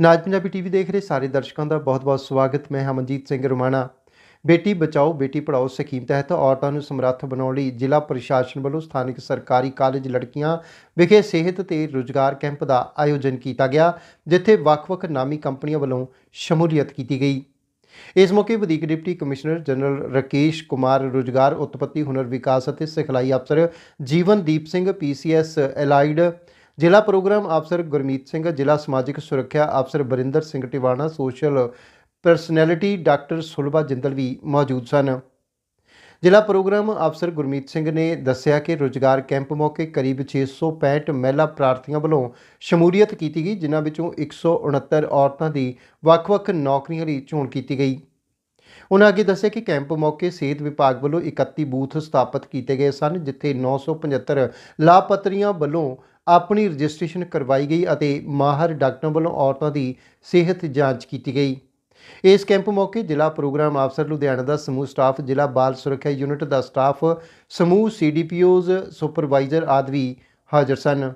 ਨਾਜ Punjabi TV ਦੇਖ ਰਹੇ ਸਾਰੇ ਦਰਸ਼ਕਾਂ ਦਾ ਬਹੁਤ-ਬਹੁਤ ਸਵਾਗਤ। ਮੈਂ ਹਮਨਜੀਤ ਸਿੰਘ ਰੋਮਾਣਾ। ਬੇਟੀ ਬਚਾਓ, ਬੇਟੀ ਪੜਾਓ ਸਕੀਮ ਤਹਿਤ ਔਰਤਾਂ ਨੂੰ ਸਮਰੱਥ ਬਣਾਉਣ ਲਈ ਜ਼ਿਲ੍ਹਾ ਪ੍ਰਸ਼ਾਸਨ ਵੱਲੋਂ ਸਥਾਨਕ ਸਰਕਾਰੀ ਕਾਲਜ ਲੜਕੀਆਂ ਵਿਖੇ ਸਿਹਤ ਤੇ ਰੁਜ਼ਗਾਰ ਕੈਂਪ ਦਾ ਆਯੋਜਨ ਕੀਤਾ ਗਿਆ, ਜਿੱਥੇ ਵੱਖ-ਵੱਖ ਨਾਮੀ ਕੰਪਨੀਆਂ ਵੱਲੋਂ ਸ਼ਮੂਲੀਅਤ ਕੀਤੀ ਗਈ। ਇਸ ਮੌਕੇ ਵਧੀਕ deputy commissioner general Rakesh Kumar, ਰੁਜ਼ਗਾਰ, ਉਤਪਤੀ, ਹੁਨਰ ਵਿਕਾਸ ਅਤੇ ਸਿਖਲਾਈ ਅਫਸਰ ਜੀਵਨਦੀਪ ਸਿੰਘ, ਪੀਸੀਐਸ ਐਲਾਈਡ ਜ਼ਿਲ੍ਹਾ ਪ੍ਰੋਗਰਾਮ ਅਫਸਰ ਗੁਰਮੀਤ ਸਿੰਘ, ਜ਼ਿਲ੍ਹਾ ਸਮਾਜਿਕ ਸੁਰੱਖਿਆ ਅਫਸਰ Barinder Singh Tiwana, social personality doctor Sulabha Jindal ਵੀ ਮੌਜੂਦ ਸਨ। ਜ਼ਿਲ੍ਹਾ ਪ੍ਰੋਗਰਾਮ ਅਫਸਰ ਗੁਰਮੀਤ ਸਿੰਘ ਨੇ ਦੱਸਿਆ ਕਿ ਰੁਜ਼ਗਾਰ ਕੈਂਪ ਮੌਕੇ ਕਰੀਬ 665 ਮਹਿਲਾ ਪ੍ਰਾਰਥੀਆਂ ਵੱਲੋਂ ਸ਼ਮੂਲੀਅਤ ਕੀਤੀ ਗਈ, ਜਿਨ੍ਹਾਂ ਵਿੱਚੋਂ 169 ਔਰਤਾਂ ਦੀ ਵੱਖ-ਵੱਖ ਨੌਕਰੀਆਂ ਲਈ ਚੋਣ ਕੀਤੀ ਗਈ। ਉਹਨਾਂ ਅੱਗੇ ਦੱਸਿਆ ਕਿ ਕੈਂਪ ਮੌਕੇ ਸਿਹਤ ਵਿਭਾਗ ਵੱਲੋਂ 31 ਬੂਥ ਸਥਾਪਿਤ ਕੀਤੇ ਗਏ ਸਨ, ਜਿੱਥੇ 975 ਲਾਭਪਾਤਰੀਆਂ ਵੱਲੋਂ ਆਪਣੀ ਰਜਿਸਟ੍ਰੇਸ਼ਨ ਕਰਵਾਈ ਗਈ ਅਤੇ ਮਾਹਰ ਡਾਕਟਰਾਂ ਵੱਲੋਂ ਔਰਤਾਂ ਦੀ ਸਿਹਤ ਜਾਂਚ ਕੀਤੀ ਗਈ। ਇਸ ਕੈਂਪ ਮੌਕੇ ਜ਼ਿਲ੍ਹਾ ਪ੍ਰੋਗਰਾਮ ਅਫਸਰ ਲੁਧਿਆਣਾ ਦਾ ਸਮੂਹ ਸਟਾਫ, ਜ਼ਿਲ੍ਹਾ ਬਾਲ ਸੁਰੱਖਿਆ ਯੂਨਿਟ ਦਾ ਸਟਾਫ, ਸਮੂਹ ਸੀਡੀਪੀਓਜ਼, ਸੁਪਰਵਾਈਜ਼ਰ ਆਦਿ ਵੀ ਹਾਜ਼ਰ ਸਨ।